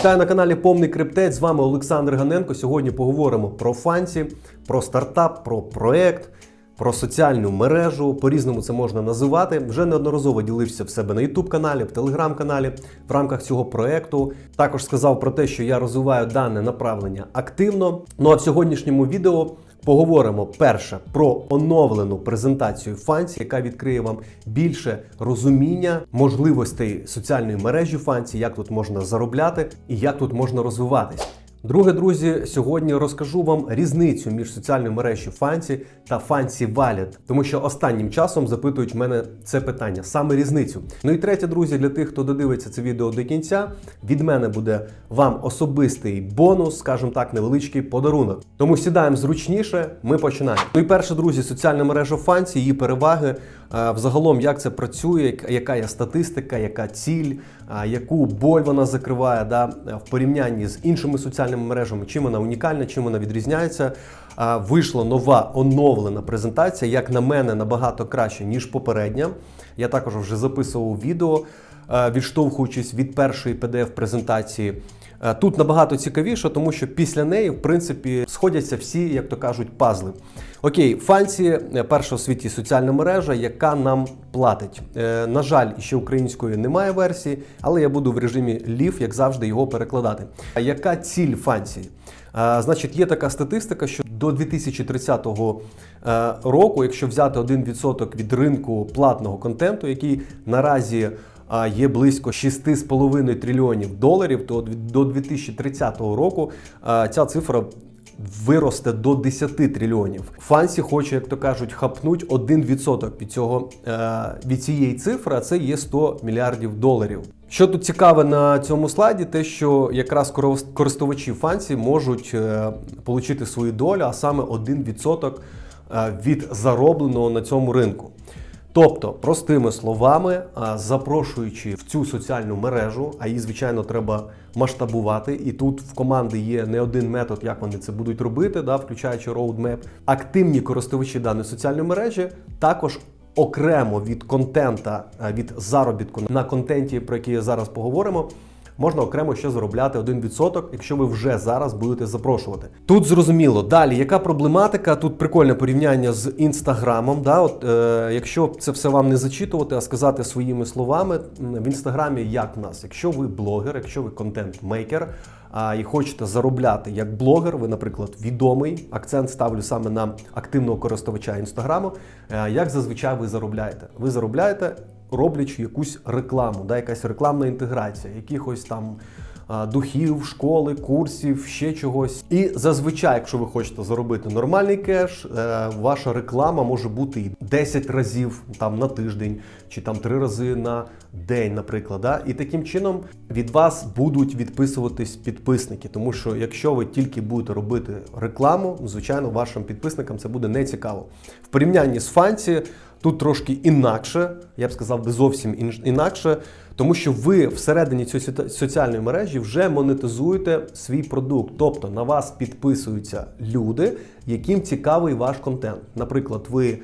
Вітаю на каналі Повний Криптець. З вами Олександр Ганенко. Сьогодні поговоримо про фанці, про стартап, про проект, про соціальну мережу. По-різному це можна називати. Вже неодноразово ділився в себе на YouTube каналі, в телеграм-каналі в рамках цього проекту. Також сказав про те, що я розвиваю дане направлення активно. Ну а в сьогоднішньому відео. Поговоримо перше про оновлену презентацію Фанці, яка відкриє вам більше розуміння можливостей соціальної мережі Фанці, як тут можна заробляти і як тут можна розвиватись. Друге, друзі, сьогодні розкажу вам різницю між соціальною мережею Фанці та Fancy Wallet, тому що останнім часом запитують мене це питання, саме різницю. Ну і третє, друзі, для тих, хто додивиться це відео до кінця, від мене буде вам особистий бонус, скажімо так, невеличкий подарунок. Тому сідаємо зручніше, ми починаємо. Ну і перше, друзі, соціальна мережа Фанці, її переваги. Взагалом, як це працює, яка- є статистика, яка ціль, яку боль вона закриває да, в порівнянні з іншими соціальними мережами, чим вона унікальна, чим вона відрізняється. Вийшла нова оновлена презентація, як на мене, набагато краще, ніж попередня. Я також вже записував відео, відштовхуючись від першої PDF-презентації. Е, Тут набагато цікавіше, тому що після неї, в принципі, сходяться всі, як то кажуть, пазли. Окей, Фанці е, перша в світі соціальна мережа, яка нам платить. Е, на жаль, ще української немає версії, але я буду в режимі лів, як завжди, його перекладати. А яка ціль Фанці? Е, значить, є така статистика, що до 2030 е, року, якщо взяти 1% від ринку платного контенту, який наразі є близько 6,5 трильйонів доларів, то до 2030 року ця цифра виросте до 10 трильйонів. Фансі хоче, як то кажуть, хапнуть 1% від цього е, від цієї цифри, а це є 100 мільярдів доларів. Що тут цікаве на цьому слайді, те, що якраз користувачі фансі можуть е, отримати свою долю, а саме 1% е, від заробленого на цьому ринку. Тобто, простими словами, запрошуючи в цю соціальну мережу, а її, звичайно, треба масштабувати. І тут в команди є не один метод, як вони це будуть робити, да, включаючи роудмеп. Активні користувачі даної соціальної мережі також. Окремо від контента, від заробітку на контенті, про який зараз поговоримо, можна окремо ще заробляти 1%, якщо ви вже зараз будете запрошувати. Тут зрозуміло. Далі, яка проблематика? Тут прикольне порівняння з інстаграмом. Да? От, е, якщо це все вам не зачитувати, а сказати своїми словами, в інстаграмі як в нас? Якщо ви блогер, якщо ви контент-мейкер, а, і хочете заробляти як блогер, ви, наприклад, відомий. Акцент ставлю саме на активного користувача інстаграму. Е, Як зазвичай ви заробляєте? Ви заробляєте, роблячи якусь рекламу, да, якась рекламна інтеграція, якихось там. Духів, школи, курсів, ще чогось. І зазвичай, якщо ви хочете заробити нормальний кеш, е, ваша реклама може бути і 10 разів там на тиждень, чи там 3 рази на день, наприклад. Да? І таким чином від вас будуть відписуватись підписники. Тому що якщо ви тільки будете робити рекламу, звичайно, вашим підписникам це буде не цікаво. В порівнянні з Фанці тут трошки інакше, я б сказав, би зовсім інакше. Тому що ви всередині цієї соціальної мережі вже монетизуєте свій продукт. Тобто на вас підписуються люди, яким цікавий ваш контент. Наприклад, ви е,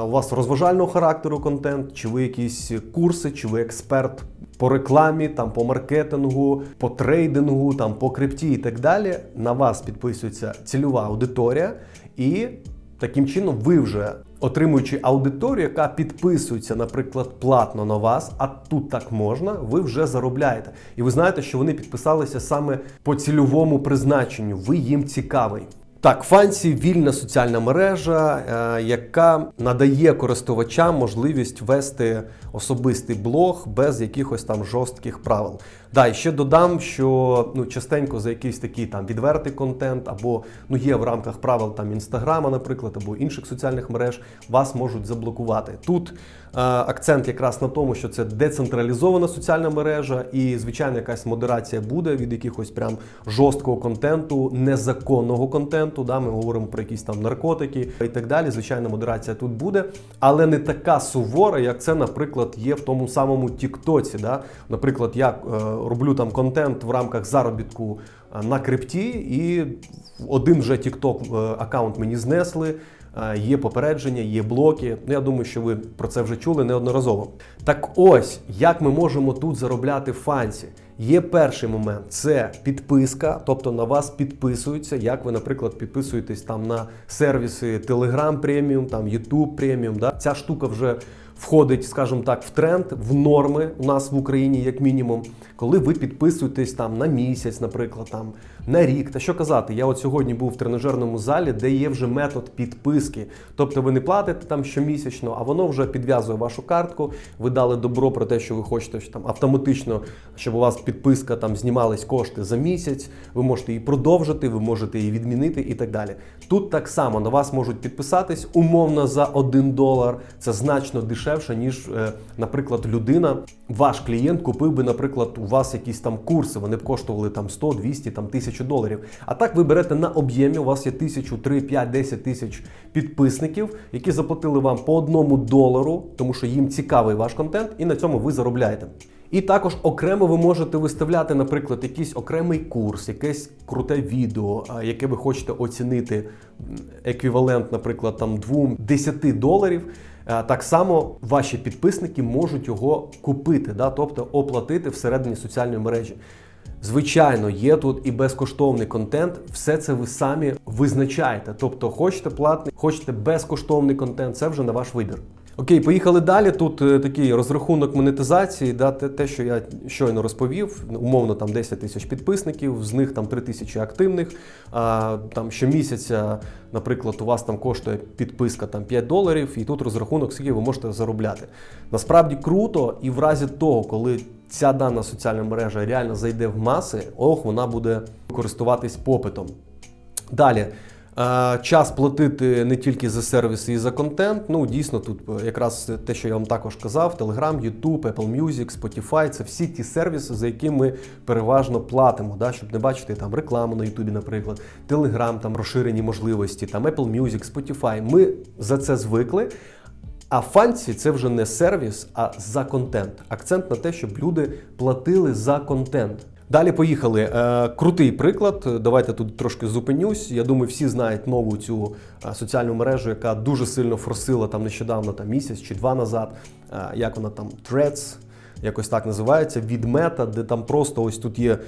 у вас розважального характеру контент, чи ви якісь курси, чи ви експерт по рекламі, там по маркетингу, по трейдингу, там по крипті і так далі. На вас підписується цільова аудиторія, і таким чином ви вже отримуючи аудиторію, яка підписується, наприклад, платно на вас, а тут так можна, ви вже заробляєте. І ви знаєте, що вони підписалися саме по цільовому призначенню. Ви їм цікавий. Так, Фансі вільна соціальна мережа, е, яка надає користувачам можливість вести особистий блог без якихось там жорстких правил. Да, і ще додам, що ну частенько за якийсь такий там відвертий контент, або ну є в рамках правил там інстаграма, наприклад, або інших соціальних мереж, вас можуть заблокувати. Тут е, акцент якраз на тому, що це децентралізована соціальна мережа, і звичайно, якась модерація буде від якихось прям жорсткого контенту, незаконного контенту. Да, ми говоримо про якісь там наркотики і так далі. Звичайно, модерація тут буде, але не така сувора, як це, наприклад, є в тому самому Тіктоці. Да? Наприклад, я е, роблю там контент в рамках заробітку е, на крипті, і один вже Тікток е, аккаунт мені знесли. Е, є попередження, є блоки. Ну, я думаю, що ви про це вже чули неодноразово. Так ось, як ми можемо тут заробляти фансі. Є перший момент це підписка, тобто на вас підписуються, як ви, наприклад, підписуєтесь там на сервіси Telegram Premium, там YouTube Premium. Да? Ця штука вже входить, скажімо так, в тренд, в норми у нас в Україні, як мінімум, коли ви підписуєтесь там на місяць, наприклад, там на рік. Та що казати, я от сьогодні був в тренажерному залі, де є вже метод підписки. Тобто ви не платите там щомісячно, а воно вже підв'язує вашу картку. Ви дали добро про те, що ви хочете там автоматично, щоб у вас підписка там знімались кошти за місяць. Ви можете її продовжити, ви можете її відмінити і так далі. Тут так само на вас можуть підписатись умовно за 1 долар. Це значно дешевше, ніж, е, наприклад, людина, ваш клієнт купив би, наприклад, у вас якісь там курси. Вони б коштували там 100, 200, там тисячу доларів. А так ви берете на об'ємі. У вас є тисячу, 3, 5, 10 тисяч підписників, які заплатили вам по одному долару, тому що їм цікавий ваш контент, і на цьому ви заробляєте. І також окремо ви можете виставляти, наприклад, якийсь окремий курс, якесь круте відео, яке ви хочете оцінити еквівалент, наприклад, там 2-10 доларів. А, Так само ваші підписники можуть його купити, да? тобто оплатити всередині соціальної мережі. Звичайно, є тут і безкоштовний контент. Все це ви самі визначаєте. Тобто, хочете платний, хочете безкоштовний контент, це вже на ваш вибір. Окей, поїхали далі. Тут е, такий розрахунок монетизації, да, те, що я щойно розповів, умовно там 10 тисяч підписників, з них там 3 тисячі активних. А, там щомісяця, наприклад, у вас там коштує підписка там 5 доларів, і тут розрахунок, скільки ви можете заробляти. Насправді круто, і в разі того, коли ця дана соціальна мережа реально зайде в маси, ох, вона буде користуватись попитом. Далі. Е, Час платити не тільки за сервіси і за контент. Ну, дійсно, тут е, якраз те, що я вам також казав: Telegram, YouTube, Apple Music, Spotify це всі ті сервіси, за які ми переважно платимо, да, щоб не бачити там рекламу на YouTube, наприклад, Telegram, там розширені можливості, там Apple Music, Spotify. Ми за це звикли. А фанці це вже не сервіс, а за контент. Акцент на те, щоб люди платили за контент. Далі поїхали. Е, крутий приклад. Давайте тут трошки зупинюсь. Я думаю, всі знають нову цю е, соціальну мережу, яка дуже сильно форсила там нещодавно, там місяць чи два назад. Е, як вона там Threads, якось так називається, від мета, де там просто ось тут є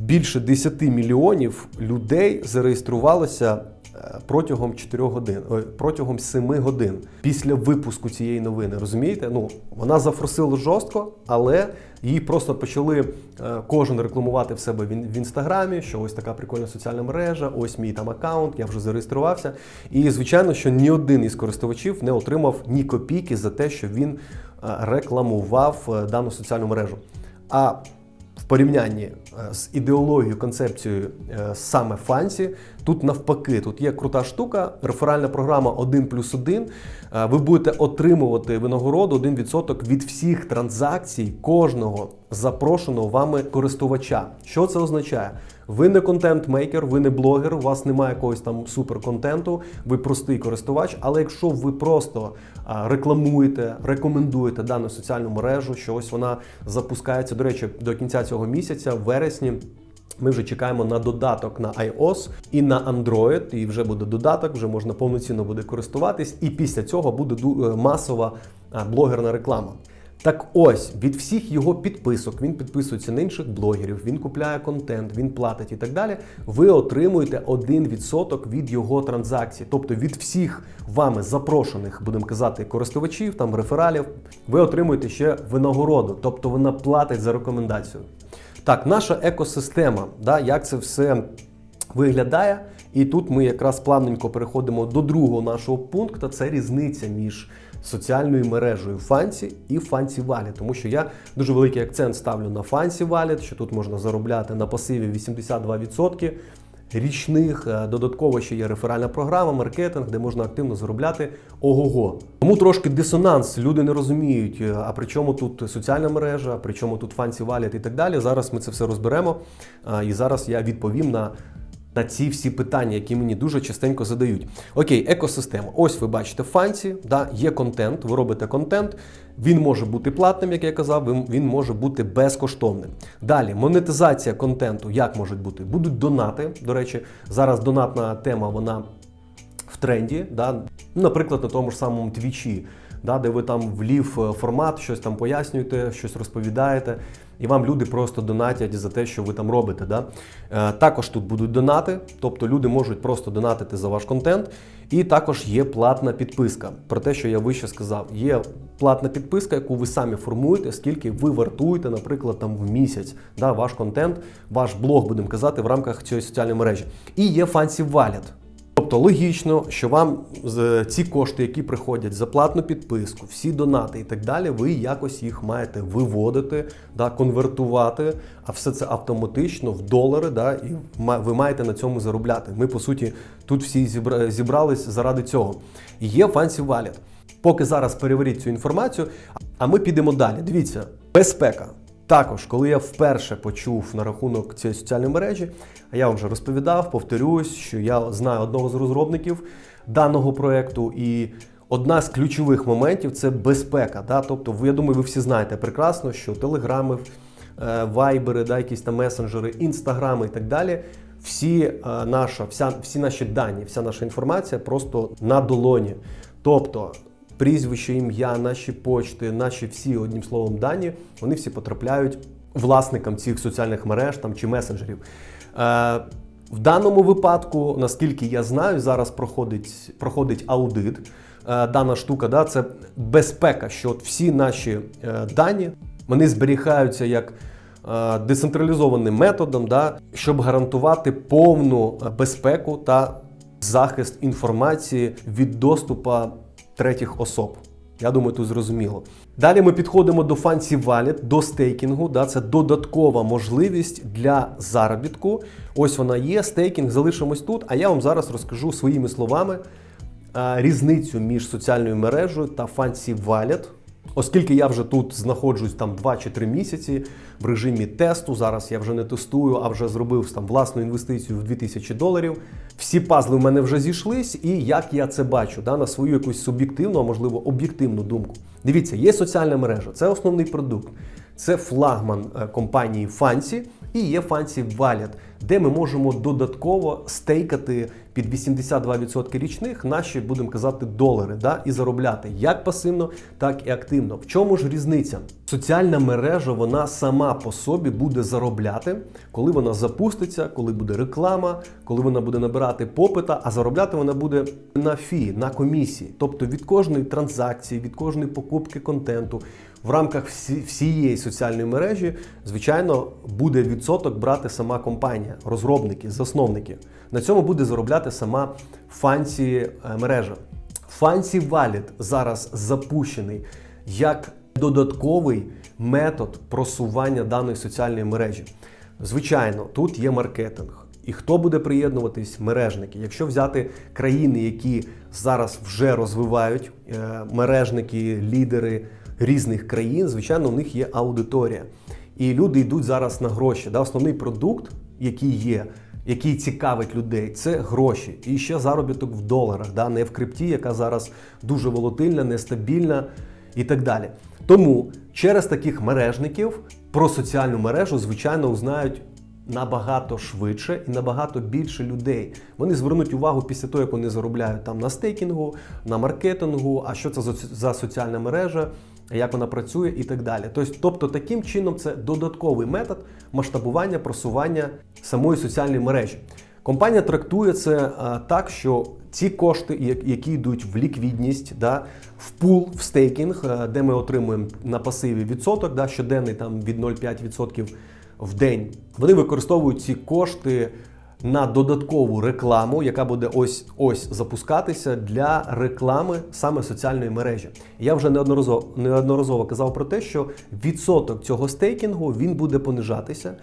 більше 10 мільйонів людей зареєструвалося протягом 4 годин, ой, протягом 7 годин після випуску цієї новини. Розумієте? Ну вона зафорсила жорстко, але її просто почали е, кожен рекламувати в себе в інстаграмі, що ось така прикольна соціальна мережа, ось мій там аккаунт, я вже зареєструвався. І звичайно, що ні один із користувачів не отримав ні копійки за те, що він е, рекламував е, дану соціальну мережу. А порівнянні е, з ідеологією, концепцією е, саме фансі, тут навпаки, тут є крута штука, реферальна програма 1 плюс 1. Е, Ви будете отримувати винагороду 1% від всіх транзакцій кожного запрошеного вами користувача. Що це означає? Ви не контент-мейкер, ви не блогер, у вас немає якогось там суперконтенту, ви простий користувач. Але якщо ви просто рекламуєте, рекомендуєте дану соціальну мережу, що ось вона запускається, до речі, до кінця цього місяця, в вересні. Ми вже чекаємо на додаток на iOS і на Android, і вже буде додаток, вже можна повноцінно буде користуватись, і після цього буде е, масова блогерна реклама. Так ось від всіх його підписок він підписується на інших блогерів, він купляє контент, він платить і так далі. Ви отримуєте 1% від його транзакцій. Тобто від всіх вами запрошених, будемо казати, користувачів, там рефералів, ви отримуєте ще винагороду, тобто вона платить за рекомендацію. Так, наша екосистема, да, як це все виглядає. І тут ми якраз плавненько переходимо до другого нашого пункту. Це різниця між соціальною мережею Fancy і Fancy Wallet. Тому що я дуже великий акцент ставлю на Fancy Wallet, що тут можна заробляти на пасиві 82% річних. Е, Додатково ще є реферальна програма, маркетинг, де можна активно заробляти ого-го. Тому трошки дисонанс. Люди не розуміють, е, а при чому тут соціальна мережа, при чому тут Fancy Wallet і так далі. Зараз ми це все розберемо. І зараз я відповім на на ці всі питання, які мені дуже частенько задають. Окей, екосистема. Ось ви бачите фанці, да, є контент, ви робите контент. Він може бути платним, як я казав, він- може бути безкоштовним. Далі, монетизація контенту, як можуть бути? Будуть донати. До речі, зараз донатна тема, вона в тренді, да? наприклад, на тому ж самому твічі, да? де ви там влів е, формат, щось там пояснюєте, щось розповідаєте, і вам люди просто донатять за те, що ви там робите. Да? Е, також тут будуть донати, тобто люди можуть просто донатити за ваш контент. І також є платна підписка. Про те, що я вище сказав, є платна підписка, яку ви самі формуєте, скільки ви вартуєте, наприклад, там в місяць, да, ваш контент, ваш блог, будемо казати, в рамках цієї соціальної мережі. І є Fancy Wallet. Тобто логічно, що вам ці кошти, які приходять за платну підписку, всі донати і так далі, ви якось їх маєте виводити, да, конвертувати, а все це автоматично в долари, да, і ви маєте на цьому заробляти. Ми, по суті, тут всі зібрались заради цього. Є Fancy Wallet. Поки зараз перевіріть цю інформацію, а ми підемо далі. Дивіться, безпека. Також, коли я вперше почув на рахунок цієї соціальної мережі, а я вам вже розповідав, повторюсь, що я знаю одного з розробників даного проекту, і одна з ключових моментів це безпека. Да? Тобто, я думаю, ви всі знаєте прекрасно, що телеграми, е, вайбери, да, якісь там месенджери, інстаграми і так далі. Всі, е, наша, вся, всі наші дані, вся наша інформація просто на долоні. Тобто прізвище, ім'я, наші почти, наші всі, одним словом, дані, вони всі потрапляють власникам цих соціальних мереж там, чи месенджерів. Е, в даному випадку, наскільки я знаю, зараз проходить, проходить аудит. Е, дана штука, да, це безпека, що от всі наші е, дані вони зберігаються як е, децентралізованим методом, да, щоб гарантувати повну е, безпеку та захист інформації від доступу третіх особ. Я думаю, тут зрозуміло. Далі ми підходимо до Fancy Wallet, до стейкінгу. Да, це додаткова можливість для заробітку. Ось вона є. Стейкінг залишимось тут. А я вам зараз розкажу своїми словами е, різницю між соціальною мережею та Fancy Wallet. Оскільки я вже тут знаходжусь там 2 чи 3 місяці в режимі тесту, зараз я вже не тестую, а вже зробив там власну інвестицію в 2000 доларів. Всі пазли в мене вже зійшлись, і як я це бачу, да, на свою якусь суб'єктивну, а можливо об'єктивну думку. Дивіться, є соціальна мережа, це основний продукт, це флагман е, компанії Fancy і є Fancy Wallet, де ми можемо додатково стейкати під 82% річних наші, будемо казати, долари, да, і заробляти як пасивно, так і активно. В чому ж різниця? Соціальна мережа вона сама по собі буде заробляти, коли вона запуститься, коли буде реклама, коли вона буде набирати попита, а заробляти вона буде на фі, на комісії, тобто від кожної транзакції, від кожної покупки контенту. В рамках всієї соціальної мережі, звичайно, буде відсоток брати сама компанія, розробники, засновники. На цьому буде заробляти сама Fancy е, мережа. Fancy Wallet зараз запущений як додатковий метод просування даної соціальної мережі. Звичайно, тут є маркетинг. І хто буде приєднуватись? Мережники. Якщо взяти країни, які зараз вже розвивають е, мережники, лідери різних країн, звичайно, у них є аудиторія. І люди йдуть зараз на гроші. Да? Основний продукт, який є, який цікавить людей, це гроші. І ще заробіток в доларах, да? не в крипті, яка зараз дуже волатильна, нестабільна і так далі. Тому через таких мережників про соціальну мережу, звичайно, узнають набагато швидше і набагато більше людей. Вони звернуть увагу після того, як вони заробляють там на стейкінгу, на маркетингу, а що це за, соціальна мережа, як вона працює і так далі. Тобто, тобто таким чином це додатковий метод масштабування, просування самої соціальної мережі. Компанія трактує це так, що ці кошти, які йдуть в ліквідність, да, в пул, в стейкінг, е, де ми отримуємо на пасиві відсоток, да, щоденний там від 0,5% в день, вони використовують ці кошти на додаткову рекламу, яка буде ось ось запускатися для реклами саме соціальної мережі. Я вже неодноразово неодноразово казав про те, що відсоток цього стейкінгу він буде понижатися.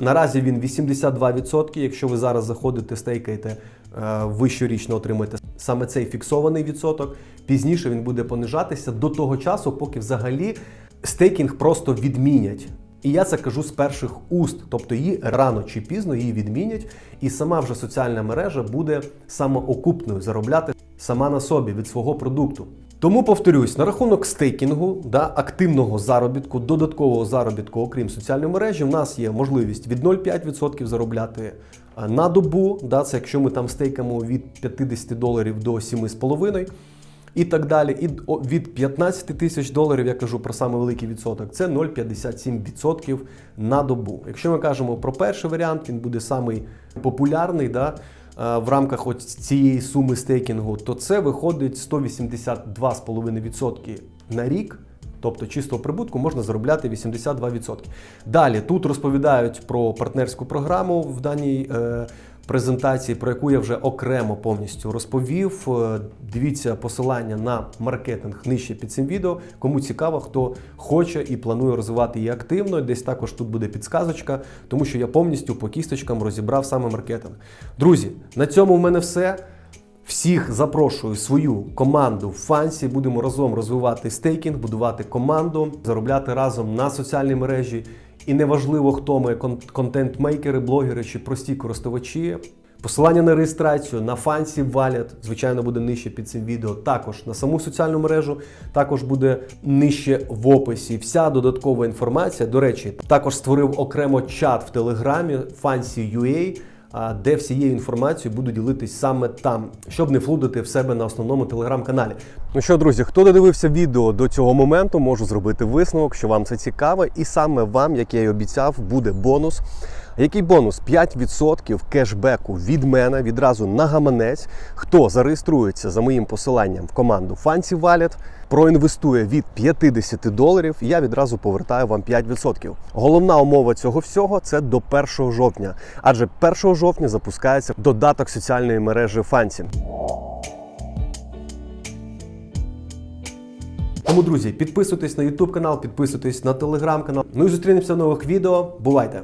Наразі він 82%. Якщо ви зараз заходите, стейкаєте, е, ви щорічно отримаєте саме цей фіксований відсоток. Пізніше він буде понижатися до того часу, поки взагалі стейкінг просто відмінять. І я це кажу з перших уст, тобто її рано чи пізно її відмінять, і сама вже соціальна мережа буде самоокупною заробляти сама на собі від свого продукту. Тому повторюсь, на рахунок стейкінгу, да, активного заробітку, додаткового заробітку, окрім соціальної мережі, в нас є можливість від 0,5% заробляти на добу. Да, це якщо ми там стейкаємо від 50 доларів до 7,5 і так далі. І від 15 тисяч доларів, я кажу про саме великий відсоток, це 0,57% на добу. Якщо ми кажемо про перший варіант, він буде самий популярний да, е, в рамках от цієї суми стейкінгу, то це виходить 182,5% на рік. Тобто чистого прибутку можна заробляти 82%. Далі тут розповідають про партнерську програму в даній е, презентації, про яку я вже окремо повністю розповів. Е, Дивіться посилання на маркетинг нижче під цим відео. Кому цікаво, хто хоче і планує розвивати її активно. Десь також тут буде підсказочка, тому що я повністю по кісточкам розібрав саме маркетинг. Друзі, на цьому в мене все. Всіх запрошую свою команду в фансі. Будемо разом розвивати стейкінг, будувати команду, заробляти разом на соціальній мережі. І неважливо, хто ми кон- контент-мейкери, блогери чи прості користувачі. Посилання на реєстрацію на фансі валят, звичайно, буде нижче під цим відео. Також на саму соціальну мережу, також буде нижче в описі. Вся додаткова інформація. До речі, також створив окремо чат в Телеграмі а, де всією інформацією буду ділитись саме там, щоб не флудити в себе на основному телеграм-каналі. Ну що, друзі, хто додивився відео до цього моменту, можу зробити висновок, що вам це цікаво, і саме вам, як я й обіцяв, буде бонус. Який бонус? 5% кешбеку від мене відразу на гаманець. Хто зареєструється за моїм посиланням в команду Fancy Wallet, проінвестує від 50 доларів, я відразу повертаю вам 5%. Головна умова цього всього це до 1 жовтня, адже 1 жовтня запускається додаток соціальної мережі Fancy. Тому, друзі, підписуйтесь на YouTube канал, підписуйтесь на телеграм канал. Ну і зустрінемося в нових відео. Бувайте!